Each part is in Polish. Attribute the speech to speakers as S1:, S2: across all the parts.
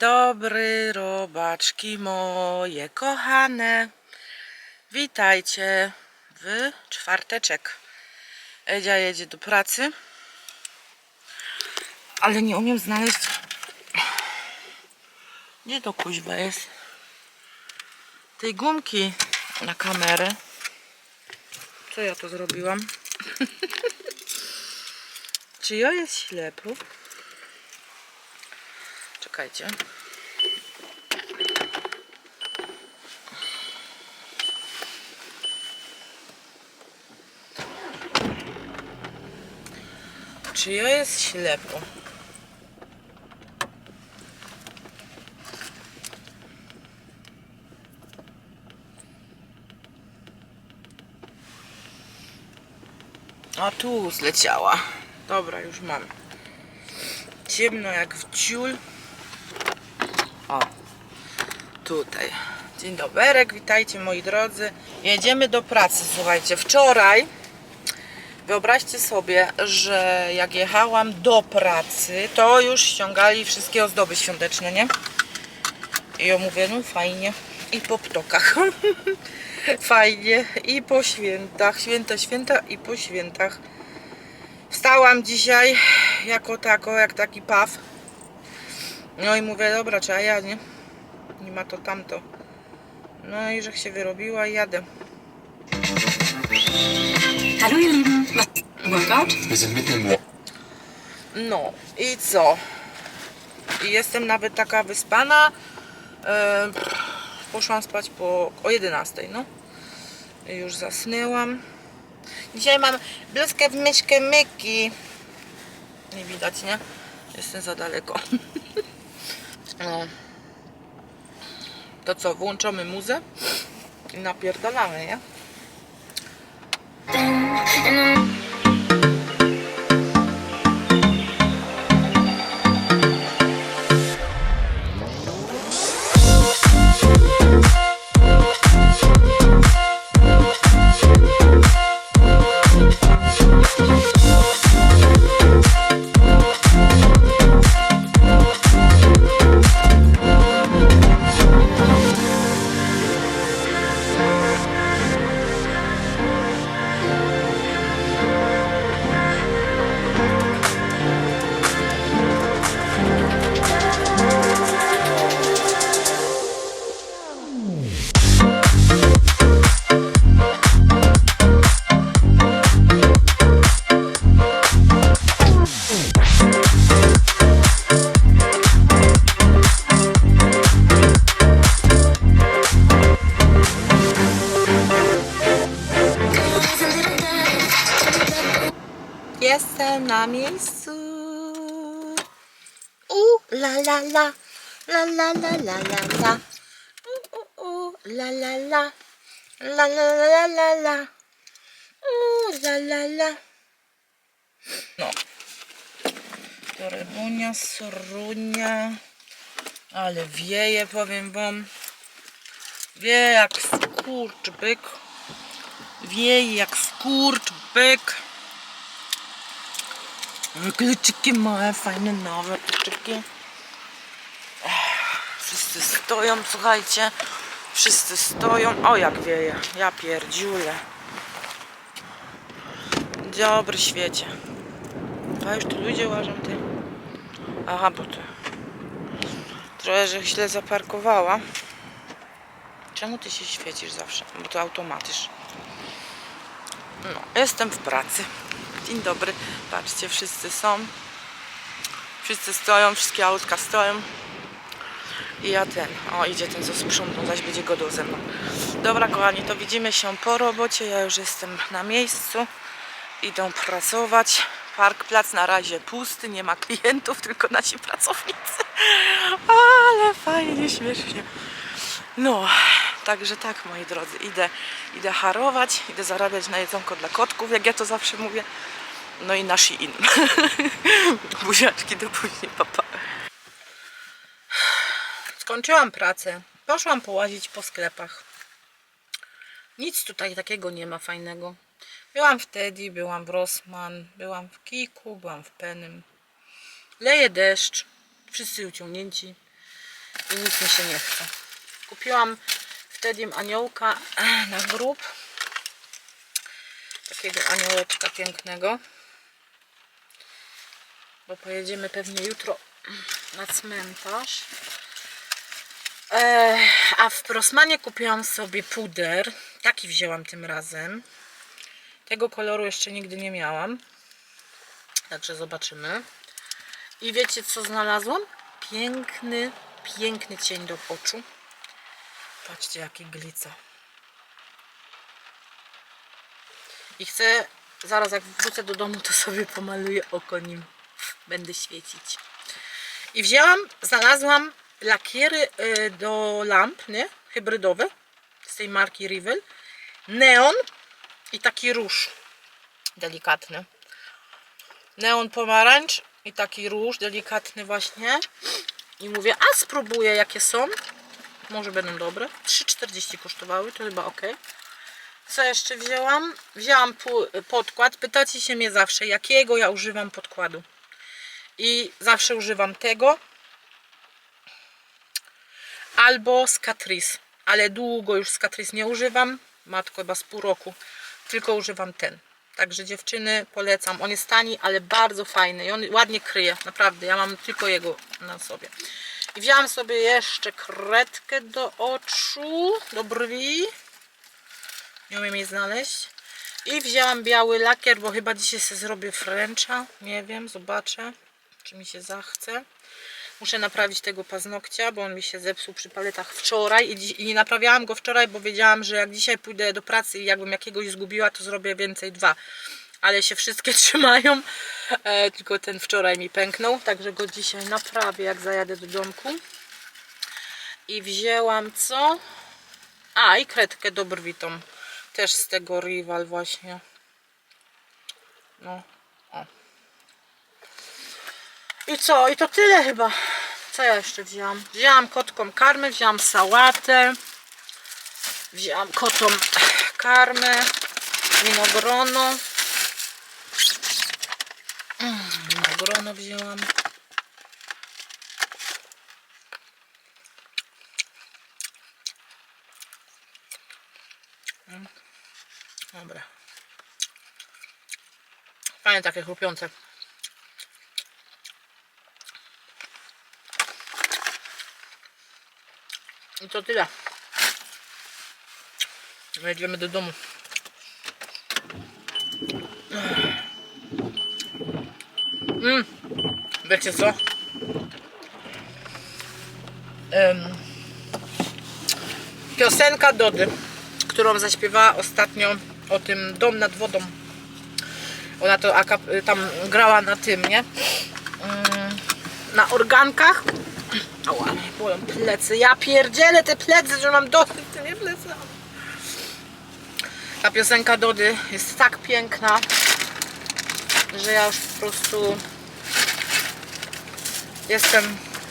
S1: dobry, robaczki moje kochane. Witajcie w czwarteczek. Edzia jedzie do pracy, ale nie umiem znaleźć. Gdzie to kuźwa jest? Tej gumki na kamerę. Co ja to zrobiłam? Czy ja jest ślepo? Czekajcie. Czy ja jest ślepo? A tu zleciała. Dobra, już mam. Ciemno jak w ciul. O, tutaj. Dzień dobry, witajcie moi drodzy. Jedziemy do pracy. Słuchajcie, wczoraj wyobraźcie sobie, że jak jechałam do pracy, to już ściągali wszystkie ozdoby świąteczne, nie? I ja mówię, no fajnie. I po ptokach. fajnie. I po świętach. Święta, święta i po świętach. Wstałam dzisiaj jako tako, jak taki paw. No i mówię, dobra, trzeba ja, nie? Nie ma to tamto. No i że się wyrobiła i jadę.
S2: Hallo ihr Lieben, was Workout?
S3: Wir sind mitten im Walk.
S1: No i co? I jestem nawet taka wyspana. E, poszłam spać po o 11, no. I już zasnęłam. Dzisiaj mam bluzkę w myszkę myki. Nie widać, nie? Jestem za daleko. No. To co, włączamy muzę i napierdalamy, nie? Jestem na miejscu. U la la la. La la la la la la. U u u la la la. La la la la la. U la la la. No. Torebunia, sorunia. Ale wieje, powiem wam. Wieje jak skurcz byk. Wieje jak skurcz byk. Kluczyki małe, fajne, nowe kluczyki. Wszyscy stoją, słuchajcie. Wszyscy stoją. O, jak wieje. Ja pierdziule. Dobry świecie. A już tu ludzie łażą, ty. Aha, bo to... Trochę, że źle zaparkowała. Czemu ty się świecisz zawsze? Bo to automatysz. No, jestem w pracy. Dzień dobry. Patrzcie, wszyscy są. Wszyscy stoją, wszystkie autka stoją. I ja ten, o idzie ten co sprzątnął, zaś będzie godą ze mną. Dobra kochani, to widzimy się po robocie. Ja już jestem na miejscu. Idą pracować. Park Plac na razie pusty, nie ma klientów, tylko nasi pracownicy. Ale fajnie, śmiesznie. No, także tak moi drodzy, idę, idę harować, idę zarabiać na jedzonko dla kotków, jak ja to zawsze mówię. No i na Shein. Buziaczki do później, papa. Skończyłam pracę, poszłam połazić po sklepach. Nic tutaj takiego nie ma fajnego. Byłam w Teddy, byłam w Rossmann, byłam w Kiku, byłam w Penym. Leje deszcz, wszyscy uciągnięci. i nic mi się nie chce. Kupiłam wtedy aniołka eh, na grób. Takiego aniołeczka pięknego. Bo pojedziemy pewnie jutro na cmentarz. E, a w Prosmanie kupiłam sobie puder. Taki wzięłam tym razem. Tego koloru jeszcze nigdy nie miałam. Także zobaczymy. I wiecie co znalazłam? Piękny, piękny cień do oczu. Patrzcie jaki glica. I chcę, zaraz jak wrócę do domu, to sobie pomaluję oko nim. Będę świecić. I wzięłam, znalazłam lakiery y, do lamp, nie? Hybrydowe. Z tej marki Rivel. Neon i taki róż delikatny. Neon pomarańcz i taki róż delikatny właśnie. I mówię, a spróbuję jakie są. Może będą dobre. 3,40 kosztowały, to chyba ok. Co jeszcze wzięłam? Wzięłam podkład. Pytacie się mnie zawsze, jakiego ja używam podkładu. I zawsze używam tego. Albo z Catrice. Ale długo już z Catrice nie używam. Matko, chyba z pół roku. Tylko używam ten. Także dziewczyny polecam. On jest tani, ale bardzo fajny. I on ładnie kryje. Naprawdę. Ja mam tylko jego na sobie. I wzięłam sobie jeszcze kredkę do oczu, do brwi. Nie umiem jej znaleźć. I wzięłam biały lakier, bo chyba dzisiaj sobie zrobię Frencha. Nie wiem, zobaczę, czy mi się zachce. Muszę naprawić tego paznokcia, bo on mi się zepsuł przy paletach wczoraj i nie naprawiałam go wczoraj, bo wiedziałam, że jak dzisiaj pójdę do pracy i jakbym jakiegoś zgubiła, to zrobię więcej dwa. Ale się wszystkie trzymają, e, tylko ten wczoraj mi pęknął, także go dzisiaj naprawię, jak zajadę do domku. I wzięłam co? A, i kredkę do brwi tą. Też z tego Rival właśnie. No, o. I co? I to tyle chyba. Co ja jeszcze wzięłam? Wzięłam kotkom karmę, wzięłam sałatę. Wzięłam kotom karmę. Winogrono. Mm, Winogrono wzięłam. Mm. Dobra. Fajne takie chrupiące. I to tyle. Jedziemy do domu. Mm. Wiecie co? Em, piosenka Dody, którą zaśpiewała ostatnio o tym Dom nad wodą. Ona to tam grała na tym, nie? Mm, na organkach. Ała, bolą plecy. Ja pierdzielę te plecy, że mam dosyć tymi plecami. Ta piosenka Dody jest tak piękna, że ja już po prostu jestem,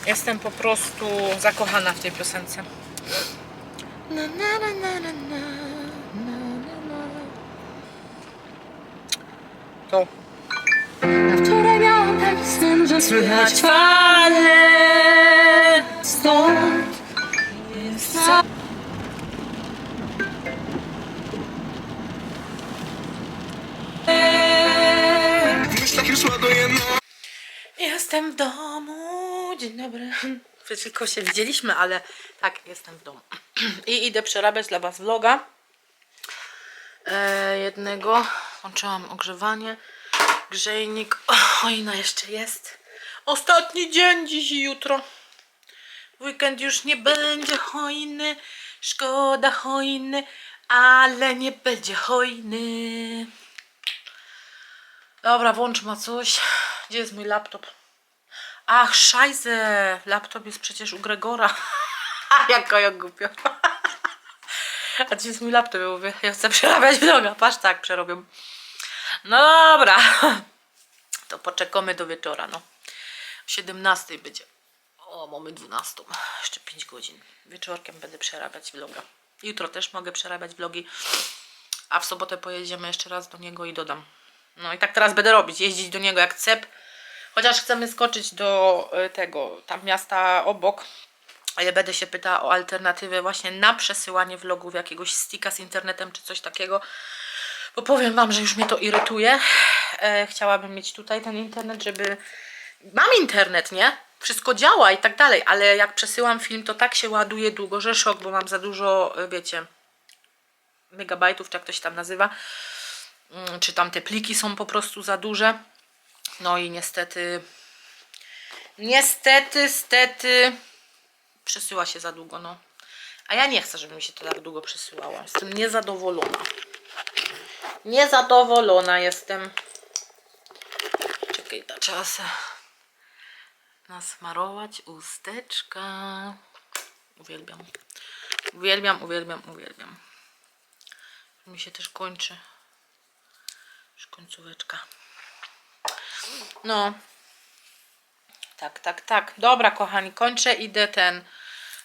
S1: jestem po prostu zakochana w tej piosence. Na, na, na, na, na, na, na, na. To.
S2: Na wczoraj miałam taki sen, że słychać
S1: fale Jestem w domu. Dzień dobry. Chwilką się widzieliśmy, ale tak, jestem w domu. I idę przerabiać dla Was vloga. E, jednego. Włączyłam ogrzewanie. Grzejnik. O, hojna jeszcze jest. Ostatni dzień dziś i jutro. Weekend już nie będzie hojny. Szkoda hojny, ale nie będzie hojny. Dobra, włącz ma coś. Gdzie jest mój laptop? Ach, szajze! Laptop jest przecież u Gregora. Jaka ja głupio. A gdzie jest mój laptop? Ja mówię, ja chcę przerabiać vloga. Patrz, tak przerobię. No dobra. To poczekamy do wieczora, no. O 17 będzie. O, mamy 12. Jeszcze 5 godzin. Wieczorkiem będę przerabiać vloga. Jutro też mogę przerabiać vlogi. A w sobotę pojedziemy jeszcze raz do niego i dodam. No i tak teraz będę robić, jeździć do niego jak cep. Chociaż chcemy skoczyć do y, tego, tam miasta obok, ale będę się pytała o alternatywę właśnie na przesyłanie vlogów, jakiegoś sticka z internetem czy coś takiego. Bo powiem Wam, że już mnie to irytuje. E, chciałabym mieć tutaj ten internet, żeby... Mam internet, nie? Wszystko działa i tak dalej, ale jak przesyłam film, to tak się ładuje długo, że szok, bo mam za dużo, e, wiecie, megabajtów, czy jak to się tam nazywa. Mm, Czy tam te pliki są po prostu za duże. No i niestety... Niestety, stety przesyła się za długo, no. A ja nie chcę, żeby mi się to tak długo przesyłało. Jestem niezadowolona. Niezadowolona jestem. Czekaj, ta se nasmarować usteczka. Uwielbiam. Uwielbiam, uwielbiam, uwielbiam. Mi się też kończy. Już końcóweczka. No. Tak, tak, tak. Dobra, kochani, kończę. Idę ten.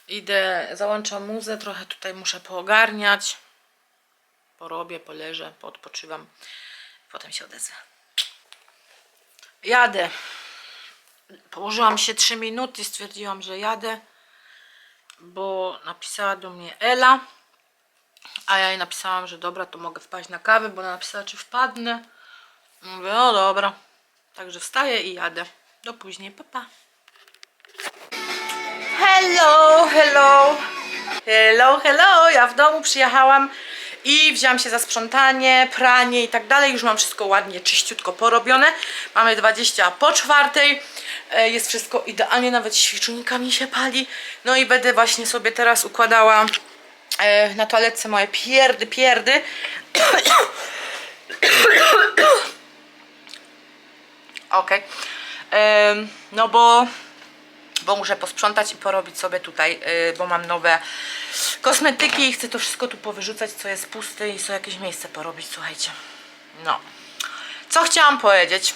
S1: Idę, załączam muzę. Trochę tutaj muszę poogarniać. Porobię, poleżę, poodpoczywam. Potem się odezwę. Jadę. Położyłam się 3 minuty stwierdziłam, że jadę, bo napisała do mnie Ela, a ja jej napisałam, że dobra, to mogę wpaść na kawę, bo ona napisała, czy wpadnę. Mówię, no dobra. Także wstaję i jadę. Do później, papa. Pa. Hello, hello. Hello, hello. Ja w domu przyjechałam i wzięłam się za sprzątanie, pranie i tak dalej. Już mam wszystko ładnie, czyściutko porobione. Mamy 20 po czwartej. E, Jest wszystko idealnie, nawet świeczunika mi się pali. No i będę właśnie sobie teraz układała e, na toaletce moje pierdy, pierdy. Okej. Em, No bo bo muszę posprzątać i porobić sobie tutaj, y, bo mam nowe kosmetyki i chcę to wszystko tu powyrzucać, co jest puste i sobie jakieś miejsce porobić, słuchajcie. No. Co chciałam powiedzieć?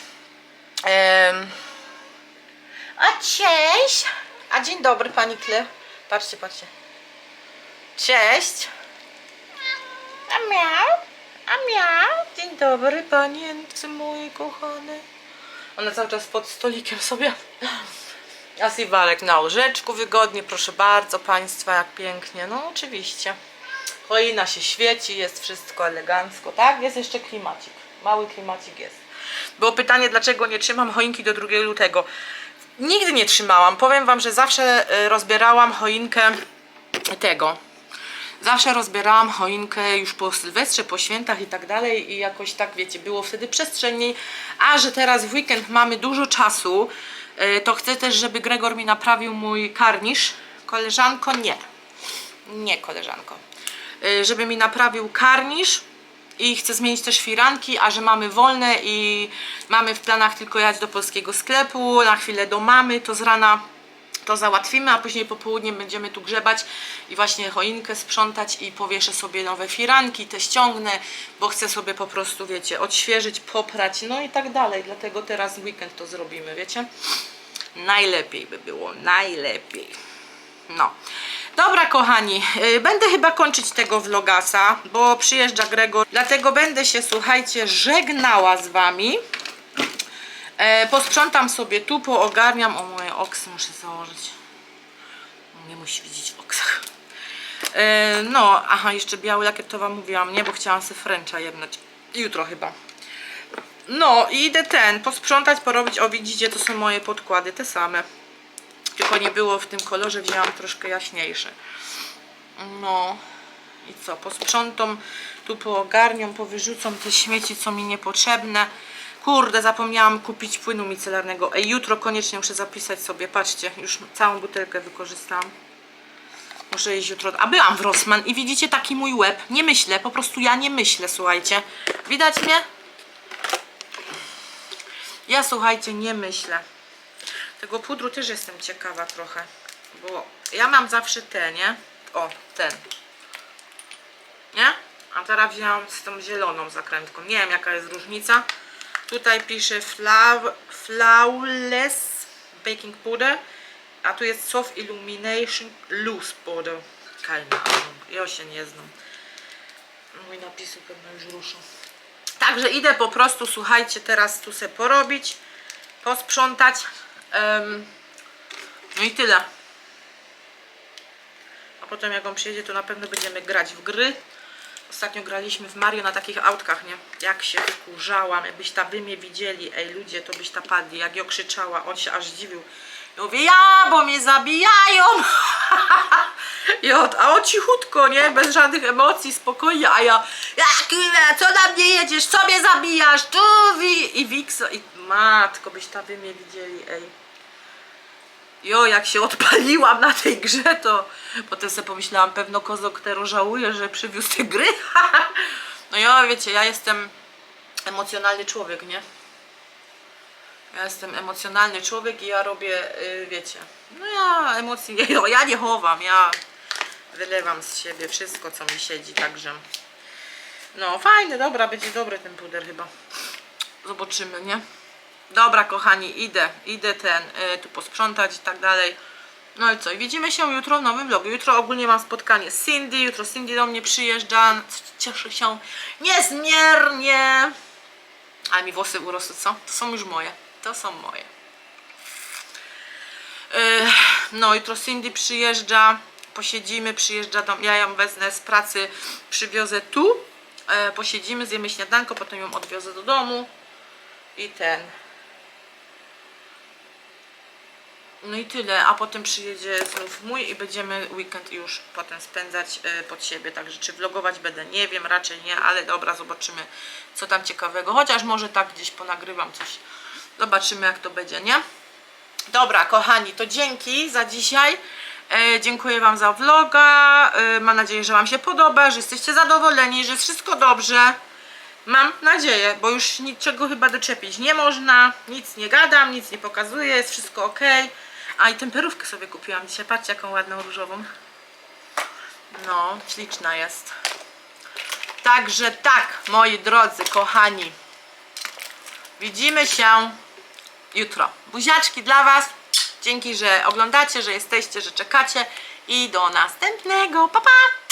S1: A cześć! A dzień dobry, pani Kle. Patrzcie, patrzcie. Cześć! A miał? A miał? Dzień dobry, panience moje kochane. Ona cały czas pod stolikiem sobie. A Siwarek na łóżeczku wygodnie, proszę bardzo Państwa, jak pięknie. No oczywiście. Choina się świeci, jest wszystko elegancko, tak? Jest jeszcze klimacik. Mały klimacik jest. Było pytanie, dlaczego nie trzymam choinki do 2 lutego. Nigdy nie trzymałam. Powiem Wam, że zawsze y, rozbierałam choinkę tego. Zawsze rozbierałam choinkę już po Sylwestrze, po świętach i tak dalej i jakoś tak, wiecie, było wtedy przestrzenniej. A że teraz w weekend mamy dużo czasu, y, to chcę też, żeby Gregor mi naprawił mój karnisz. Koleżanko, nie. Nie, koleżanko. Y, Żeby mi naprawił karnisz i chcę zmienić też firanki, a że mamy wolne i mamy w planach tylko jechać do polskiego sklepu, na chwilę do mamy, to z rana to załatwimy, a później po południu będziemy tu grzebać i właśnie choinkę sprzątać i powieszę sobie nowe firanki, te ściągnę, bo chcę sobie po prostu, wiecie, odświeżyć, poprać, no i tak dalej, dlatego teraz weekend to zrobimy, wiecie? Najlepiej by było, najlepiej. No. Dobra, kochani, yy, będę chyba kończyć tego vlogasa, bo przyjeżdża Gregor, dlatego będę się, słuchajcie, żegnała z wami. E, posprzątam sobie tu, poogarniam. O, moje oksy muszę założyć. Nie musi widzieć w oksach. E, no, aha, jeszcze biały lakier to wam mówiłam, nie? Bo chciałam sobie Frencha jednać. Jutro chyba. No, i idę ten, posprzątać, porobić. O, widzicie, to są moje podkłady, te same. Tylko nie było w tym kolorze, wzięłam troszkę jaśniejszy. No. I co, posprzątam, tu poogarniam, powyrzucam te śmieci, co mi niepotrzebne. Kurde, zapomniałam kupić płynu micelarnego. Ej, jutro koniecznie muszę zapisać sobie, patrzcie, już całą butelkę wykorzystałam. Muszę iść jutro. A byłam w Rossmann i widzicie taki mój łeb. Nie myślę, po prostu ja nie myślę, słuchajcie. Widać mnie? Ja, słuchajcie, nie myślę. Tego pudru też jestem ciekawa trochę, bo ja mam zawsze te, nie? O, ten. Nie? A teraz wzięłam z tą zieloną zakrętką. Nie wiem jaka jest różnica. Tutaj pisze flaw, Flawless Baking Powder, a tu jest Soft Illumination Loose Powder. Keine Ahnung, ja się nie znam. Mój napisy pewno już ruszą. Także idę po prostu, słuchajcie, teraz tu se porobić, posprzątać. Em, no i tyle. potem jak on przyjedzie, to na pewno będziemy grać w gry. Ostatnio graliśmy w Mario na takich autkach, nie? Jak się wkurzałam, jakbyś ta wy mnie widzieli, ej ludzie, to byś ta padli, jak ja krzyczała, on się aż zdziwił. Ja mówię, ja, bo mnie zabijają! I a on cichutko, nie? Bez żadnych emocji, spokojnie, a ja, jak co na mnie jedziesz, co mnie zabijasz, tu wi... I Wiksa, i matko, byś ta wy mnie widzieli, ej. Jo, jak się odpaliłam na tej grze, to potem sobie pomyślałam, pewno kozok Tero żałuje, że przywiózł te gry. no ja, wiecie, ja jestem emocjonalny człowiek, nie? Ja jestem emocjonalny człowiek i ja robię, y, wiecie, no ja emocji, nie, ja nie chowam, ja wylewam z siebie wszystko, co mi siedzi, także no fajny, dobra, będzie dobry ten puder chyba. Zobaczymy, nie? Dobra, kochani, idę, idę ten, y, tu posprzątać i tak dalej. No i co, widzimy się jutro w nowym vlogu. Jutro ogólnie mam spotkanie z Cindy, jutro Cindy do mnie przyjeżdża, cieszę się niezmiernie. Ale mi włosy urosły, co? To są już moje, to są moje. Yy, No, jutro Cindy przyjeżdża, posiedzimy, przyjeżdża do ja ją wezmę z pracy, przywiozę tu, e, posiedzimy, zjemy śniadanko, potem ją odwiozę do domu i ten. No i tyle, a potem przyjedzie znów mój i będziemy weekend już potem spędzać e, pod siebie, także czy vlogować będę, nie wiem, raczej nie, ale dobra, zobaczymy co tam ciekawego, chociaż może tak gdzieś ponagrywam coś, zobaczymy jak to będzie, nie? Dobra, kochani, to dzięki za dzisiaj. E, dziękuję Wam za vloga. E, mam nadzieję, że Wam się podoba, że jesteście zadowoleni, że jest wszystko dobrze. Mam nadzieję, bo już niczego chyba doczepić nie można. Nic nie gadam, nic nie pokazuję, jest wszystko ok. A i temperówkę sobie kupiłam dzisiaj. Patrzcie, jaką ładną różową. No, śliczna jest. Także tak, moi drodzy, kochani. Widzimy się jutro. Buziaczki dla Was. Dzięki, że oglądacie, że jesteście, że czekacie i do następnego. Pa, pa!